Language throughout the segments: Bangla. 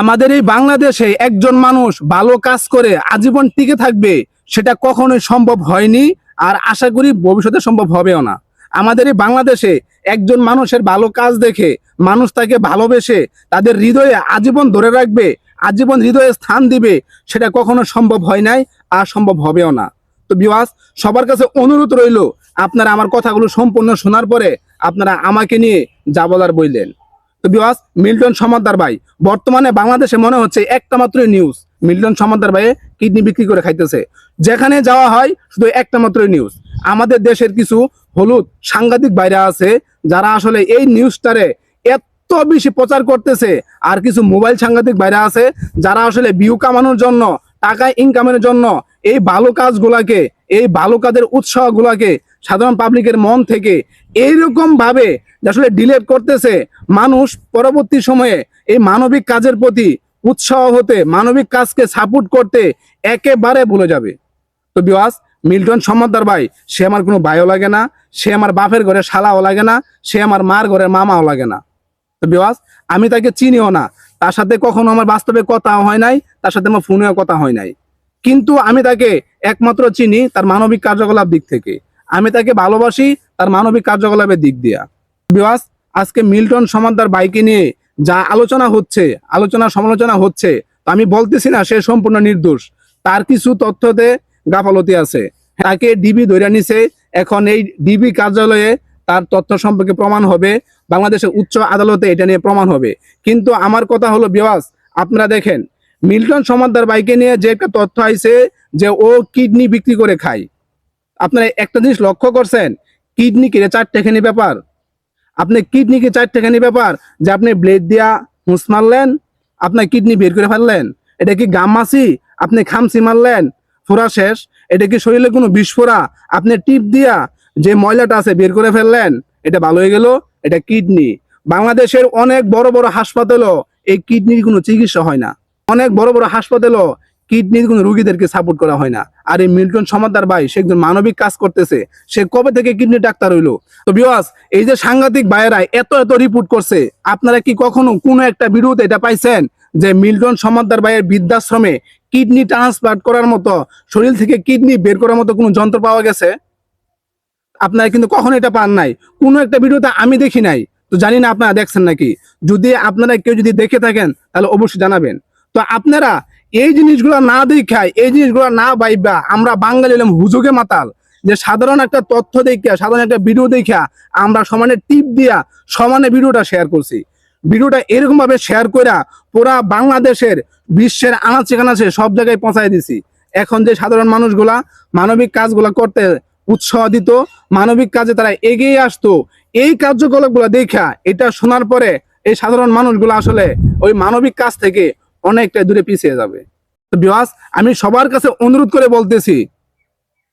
আমাদের এই বাংলাদেশে একজন মানুষ ভালো কাজ করে আজীবন টিকে থাকবে, সেটা কখনোই সম্ভব হয়নি আর আশা করি ভবিষ্যতে সম্ভব হবেও না। আমাদের এই বাংলাদেশে একজন মানুষের ভালো কাজ দেখে, মানুষ তাকে ভালোবেসে, তাদের হৃদয়ে আজীবন ধরে রাখবে, আজীবন হৃদয়ে স্থান দিবে, সেটা কখনো সম্ভব হয় নাই আর সম্ভব হবেও না। তো বিওয়াস সবার কাছে অনুরোধ রইল, আপনারা আমার কথাগুলো সম্পূর্ণ শোনার পরে আপনারা আমাকে নিয়ে যা বলার বললেন। বিওয়াস মিল্টন সমাদ্দার ভাই, বর্তমানে বাংলাদেশে মনে হচ্ছে একটা মাত্র নিউজ মিল্টন সমাদ্দার ভাই কিডনি বিক্রি করে খাইতেছে। যেখানে যাওয়া হয় শুধু একটা মাত্র নিউজ আমাদের দেশের কিছু হলুদ সাংঘাতিক বাইরে আছে, যারা আসলে এই নিউজটারে এত বেশি প্রচার করতেছে, আর কিছু মোবাইল সাংঘাতিক বাইরে আছে, যারা আসলে ভিউ কামানোর জন্য, টাকা ইনকামের জন্য, এই ভালো কাজগুলাকে, এই ভালো কাজের উৎসাহগুলাকে সাধারণ পাবলিকের মন থেকে এইরকম ভাবে আসলে ডিলেট করতেছে, মানুষ পরবর্তী সময়ে এই মানবিক কাজের প্রতি উৎসাহ হতে, মানবিক কাজকে সাপোর্ট করতে একেবারে ভুলে যাবে। তো বিওয়াস মিল্টন সমাদ্দার ভাই, সে আমার কোনো ভাইও লাগে না, সে আমার বাপের ঘরে শালাও লাগে না, সে আমার মার ঘরের মামাও লাগে না। তো বিওয়াস আমি তাকে চিনিও না, তার সাথে কখনো আমার বাস্তবে কথা হয় নাই, তার সাথে আমার ফোনেও কথা হয় নাই। কিন্তু আমি তাকে একমাত্র চিনি তার মানবিক কার্যকলাপ দিক থেকে। আমি তাকে ভালোবাসি তার মানবিক কার্যকলাপের দিক দিয়া। বিওয়াস আজকে মিল্টন সমাদ্দার বাইকে নিয়ে যা আলোচনা হচ্ছে, আলোচনা সমালোচনা হচ্ছে, তো আমি বলতেছি না, সে সম্পূর্ণ নির্দোষ। তার কিছু তথ্যতে গাফালতি আছে। তাকে ডিবি ধরে নিছে। এখন এই ডিবি কার্যালয়ে তার তথ্য সম্পর্কে প্রমাণ হবে। বাংলাদেশের উচ্চ আদালতে এটা নিয়ে প্রমাণ হবে। কিন্তু আমার কথা হলো বিওয়াস আপনারা দেখেন, মিল্টন সমাদ্দার বাইকে নিয়ে যে একটা তথ্য আইছে যে ও কিডনি বিক্রি করে খায়। আপনারা একটা জিনিস লক্ষ্য করছেন? কিডনি কিনে চারটেখানি ব্যাপার। আপনি কিডনি কি চারটেখানি ব্যাপার যে আপনি ব্লেড দিয়া হুঁস মারলেন, আপনার কিডনি বের করে ফেললেন। এটা কি গামাসি আপনি খামসি মারলেন, ফোড়া শেষ। এটা কি শরীরে কোনো বিস্ফোরা? আপনি টিপ দিয়া যে ময়লাটা আছে বের করে ফেললেন, এটা ভালো হয়ে গেল, এটা কিডনি। বাংলাদেশের অনেক বড় বড় হাসপাতালও এই কিডনির কোনো চিকিৎসা হয় না। অনেক বড় বড় হাসপাতালও কিডনির কোনো রুগীদেরকে সাপোর্ট করা হয় না। আর এই মিল্টন সমাদার ভাই, সে একজন মানবিক কাজ করতেছে। সে কবে থেকে কিডনি ডাক্তার হইল? তো বিওয়াস এই যে সাংঘাতিক ভাইয়েরা এত এত রিপোর্ট করছে, আপনারা কি কখনো কোনো একটা ভিডিওতে এটা পাইছেন? যে মিল্টন সমাদার ভাইয়ের বৃদ্ধাশ্রমে কিডনি ট্রান্সপ্লান্ট করার মতো, শরীর থেকে কিডনি বের করার মতো কোনো যন্ত্র পাওয়া গেছে? আপনারা কিন্তু কখনো এটা পান নাই। কোনো একটা ভিডিওতে আমি দেখি নাই। তো জানি না আপনারা দেখছেন নাকি। যদি আপনারা কেউ যদি দেখে থাকেন, তাহলে অবশ্যই জানাবেন। তো আপনারা এই জিনিসগুলা না দেখায়, এই জিনিসগুলা না বাইবা আমরা বাঙালি হলাম হুজুগে মাতাল। যে সাধারণ একটা তথ্য দেখা সাধারণ একটা ভিডিও দেখা আমরা সমানে টিপ দিয়া সমানে ভিডিওটা শেয়ার করছি। ভিডিওটা এরকম ভাবে শেয়ার কইরা পুরা বাংলাদেশের বিশ্বের আনাচে কানাচে সব জায়গায় পৌঁছায় দিছি। এখন যে সাধারণ মানুষগুলা মানবিক কাজগুলা করতে উৎসাহ দিত, মানবিক কাজে তারা এগিয়ে আসতো, এই কার্যকলাপগুলো দেখা এটা শোনার পরে এই সাধারণ মানুষগুলো আসলে ওই মানবিক কাজ থেকে অনেকটা দূরে পিছিয়ে যাবে। তো বিওয়াস আমি সবার কাছে অনুরোধ করে বলতেছি,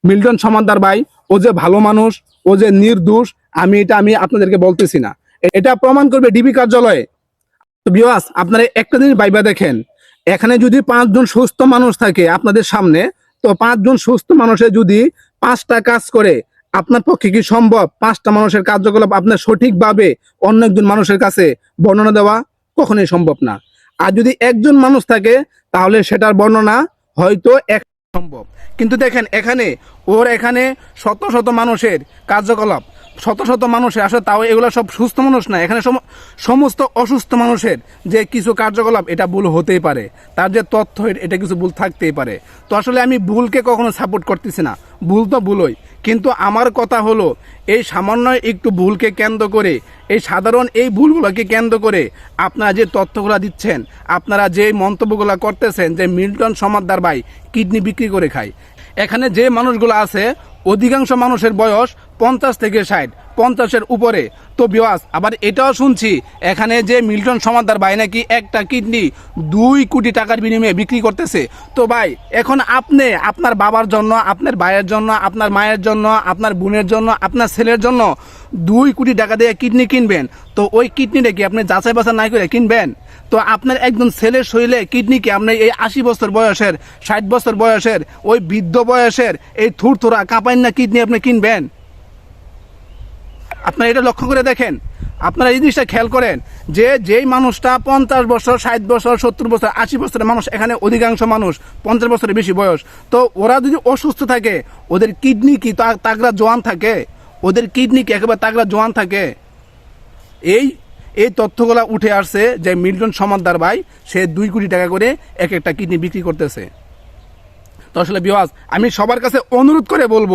মিল্টন সমাদ্দার ভাই, ও যে ভালো মানুষ, ও যে নির্দোষ, আমি এটা আমি আপনাদেরকে বলতেছি না। এটা প্রমাণ করবে ডিবি কার্যালয়ে। তো বিওয়াস আপনারা একটা জিনিস বাইবা দেখেন, এখানে যদি পাঁচজন সুস্থ মানুষ থাকে আপনাদের সামনে, তো পাঁচজন সুস্থ মানুষের যদি পাঁচটা কাজ করে, আপনার পক্ষে কি সম্ভব? পাঁচটা মানুষের কার্যকলাপ আপনার সঠিকভাবে অন্য একজন মানুষের কাছে বর্ণনা দেওয়া কখনোই সম্ভব না। আর যদি একজন মানুষ থাকে, তাহলে সেটার বর্ণনা হয়তো এক সম্ভব। কিন্তু দেখেন, এখানে ওর এখানে শত শত মানুষের কার্যকলাপ। শত শত মানুষের, আসলে তাও এগুলো সব সুস্থ মানুষ না, এখানে সম- সমস্ত অসুস্থ মানুষের যে কিছু কার্যকলাপ, এটা ভুল হতেই পারে। তার যে তথ্য এটা কিছু ভুল থাকতেই পারে। তো আসলে আমি ভুলকে কখনো সাপোর্ট করতেছি না। ভুল তো ভুলই। কিন্তু আমার কথা হলো, এই সামান্য একটু ভুলকে কেন্দ্র করে, এই সাধারণ এই ভুলগুলোকে কেন্দ্র করে আপনারা যে তথ্যগুলো দিচ্ছেন, আপনারা যে মন্তব্যগুলো করতেছেন, যে মিল্টন সমাদ্দার ভাই কিডনি বিক্রি করে খায়। এখানে যে মানুষগুলো আছে অধিকাংশ মানুষের বয়স পঞ্চাশ থেকে ষাট, পঞ্চাশের উপরে। তো বিওয়াস আবার এটাও শুনছি, এখানে যে মিল্টন সমাদার ভাই নাকি একটা কিডনি দুই কোটি টাকার বিনিময়ে বিক্রি করতেছে। তো ভাই, এখন আপনি, আপনার বাবার জন্য, আপনার ভাইয়ের জন্য, আপনার মায়ের জন্য, আপনার বোনের জন্য, আপনার ছেলের জন্য দুই কোটি টাকা দিয়ে কিডনি কিনবেন। তো ওই কিডনিটা কি আপনি যাচাই বাছাই নাই করে কিনবেন? তো আপনার একজন ছেলের শরীরে কিডনি কি আপনি এই আশি বছর বয়সের, ষাট বছর বয়সের, ওই বৃদ্ধ বয়সের এই থুরথুরা কাঁপাইন না কিডনি আপনি কিনবেন? আপনারা এটা লক্ষ্য করে দেখেন। আপনারা এই জিনিসটা খেয়াল করেন যে যেই মানুষটা পঞ্চাশ বছর, ষাট বছর, সত্তর বছর, আশি বছরের মানুষ, এখানে অধিকাংশ মানুষ পঞ্চাশ বছরের বেশি বয়স। তো ওরা যদি অসুস্থ থাকে, ওদের কিডনি কি তাগড়া জোয়ান থাকে? ওদের কিডনি কি একেবারে তাগড়া জোয়ান থাকে? এই এই তথ্যগুলো উঠে আসছে যে মিল্টন সমাদ্দার ভাই, সে দুই কোটি টাকা করে এক একটা কিডনি বিক্রি করতেছে। তো আসলে বিওয়াজ আমি সবার কাছে অনুরোধ করে বলব,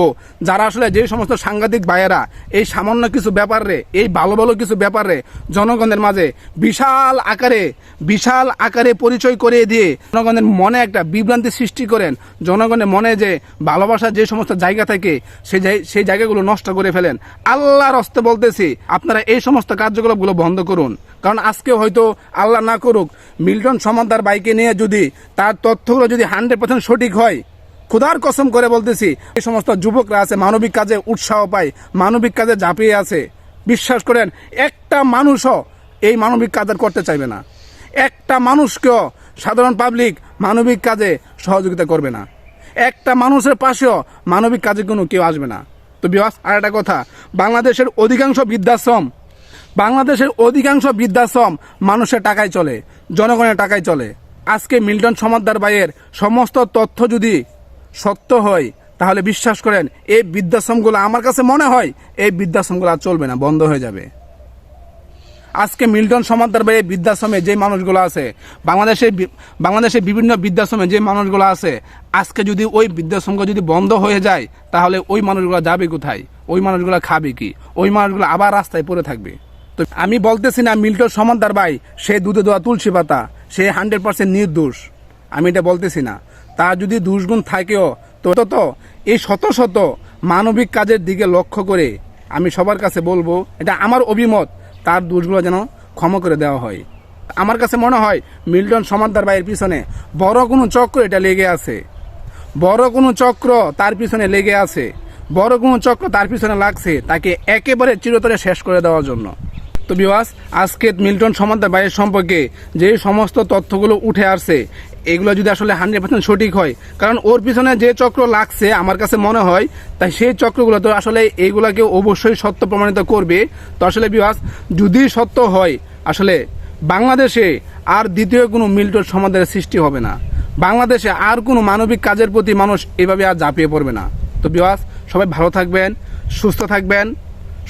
যারা আসলে যে সমস্ত সাংঘাতিক ভাইয়েরা, এই সামান্য কিছু ব্যাপারে, এই ভালো ভালো কিছু ব্যাপারে জনগণের মাঝে বিশাল আকারে বিশাল আকারে পরিচয় করে দিয়ে জনগণের মনে একটা বিভ্রান্তি সৃষ্টি করেন, জনগণের মনে যে ভালোবাসার যে সমস্ত জায়গা থাকে সেই সেই জায়গাগুলো নষ্ট করে ফেলেন। আল্লাহর হস্তে বলতেছি, আপনারা এই সমস্ত কার্যকলাপগুলো বন্ধ করুন। কারণ আজকে হয়তো আল্লাহ না করুক, মিল্টন সমাদার বাইকে নিয়ে যদি তার তথ্যগুলো যদি হান্ড্রেড পার্সেন্ট সঠিক হয় খুদার কসম করে বলতেছি, এই সমস্ত যুবকরা আছে, মানবিক কাজে উৎসাহ পায়, মানবিক কাজে ঝাঁপিয়ে আছে। বিশ্বাস করেন, একটা মানুষও এই মানবিক কাজ করতে চাইবে না। একটা মানুষকেও সাধারণ পাবলিক মানবিক কাজে সহযোগিতা করবে না। একটা মানুষের পাশেও মানবিক কাজে কোনো কেউ আসবে না। তো বিবাস আর একটা কথা, বাংলাদেশের অধিকাংশ বৃদ্ধাশ্রম, বাংলাদেশের অধিকাংশ বৃদ্ধাশ্রম মানুষের টাকায় চলে, জনগণের টাকায় চলে। আজকে মিল্টন সমাদ্দার ভাইয়ের সমস্ত তথ্য যদি সত্য হয়, তাহলে বিশ্বাস করেন, এই বৃদ্ধাশ্রমগুলো আমার কাছে মনে হয়, এই বৃদ্ধাশ্রমগুলো আর চলবে না, বন্ধ হয়ে যাবে। আজকে মিল্টন সমাদ্দার এই বৃদ্ধাশ্রমে যে মানুষগুলো আছে, বাংলাদেশে বাংলাদেশের বিভিন্ন বৃদ্ধাশ্রমে যে মানুষগুলো আছে, আজকে যদি ওই বৃদ্ধাশ্রমগুলো যদি বন্ধ হয়ে যায়, তাহলে ওই মানুষগুলো যাবে কোথায়? ওই মানুষগুলো খাবে কি? ওই মানুষগুলো আবার রাস্তায় পড়ে থাকবে। তো আমি বলতেছি না মিল্টন সমাদ্দার ভাই, সে দুধে দেওয়া তুলসী পাতা, সে হান্ড্রেড পার্সেন্ট নির্দোষ। আমি এটা বলতেছি না। তার যদি দুষ্গুণ থাকেও তো তো তো এই শত শত মানবিক কাজের দিকে লক্ষ্য করে আমি সবার কাছে বলব, এটা আমার অভিমত, তার দোষগুলো যেন ক্ষমা করে দেওয়া হয়। আমার কাছে মনে হয়, মিল্টন সমাদ্দার ভাইয়ের পিছনে বড় কোনো চক্র এটা লেগে আছে। বড় কোনো চক্র তার পিছনে লেগে আছে। বড় কোনো চক্র তার পিছনে লাগছে, তাকে একেবারে চিরতরে শেষ করে দেওয়ার জন্য। তো বিবাস আজকে মিল্টন সমাদ্দার ভাইয়ের সম্পর্কে যে সমস্ত তথ্যগুলো উঠে আসছে, এগুলো যদি আসলে হান্ড্রেড পার্সেন্ট সঠিক হয়, কারণ ওর পিছনে যে চক্র লাগছে, আমার কাছে মনে হয়, তাই সেই চক্রগুলো তো আসলে এইগুলাকে অবশ্যই সত্য প্রমাণিত করবে। তো আসলে বিবাস যদি সত্য হয়, আসলে বাংলাদেশে আর দ্বিতীয় কোনো মিল্টন সমাধানের সৃষ্টি হবে না। বাংলাদেশে আর কোনো মানবিক কাজের প্রতি মানুষ এভাবে আর ঝাঁপিয়ে পড়বে না। তো বিবাস সবাই ভালো থাকবেন, সুস্থ থাকবেন,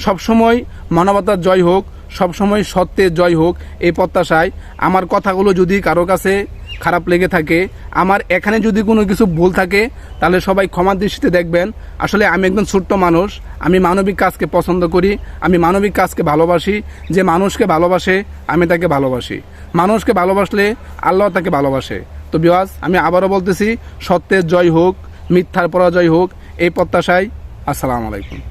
সবসময় মানবতার জয় হোক। সবসময় সত্যের জয় হোক এই প্রত্যাশায়। আমার কথাগুলো যদি কারও কাছে খারাপ লেগে থাকে, আমার এখানে যদি কোনো কিছু ভুল থাকে, তাহলে সবাই ক্ষমা দৃষ্টিতে দেখবেন। আসলে আমি একজন ছোট্ট মানুষ, আমি মানবিক কাজকে পছন্দ করি, আমি মানবিক কাজকে ভালোবাসি, যে মানুষকে ভালোবাসে, আমি তাকে ভালোবাসি। মানুষকে ভালোবাসলে আল্লাহ তাকে ভালোবাসে। তো বিওয়াজ আমি আবারও বলতেছি, সত্যের জয় হোক, মিথ্যার পরাজয় হোক, এই প্রত্যাশায়। আসসালামু আলাইকুম।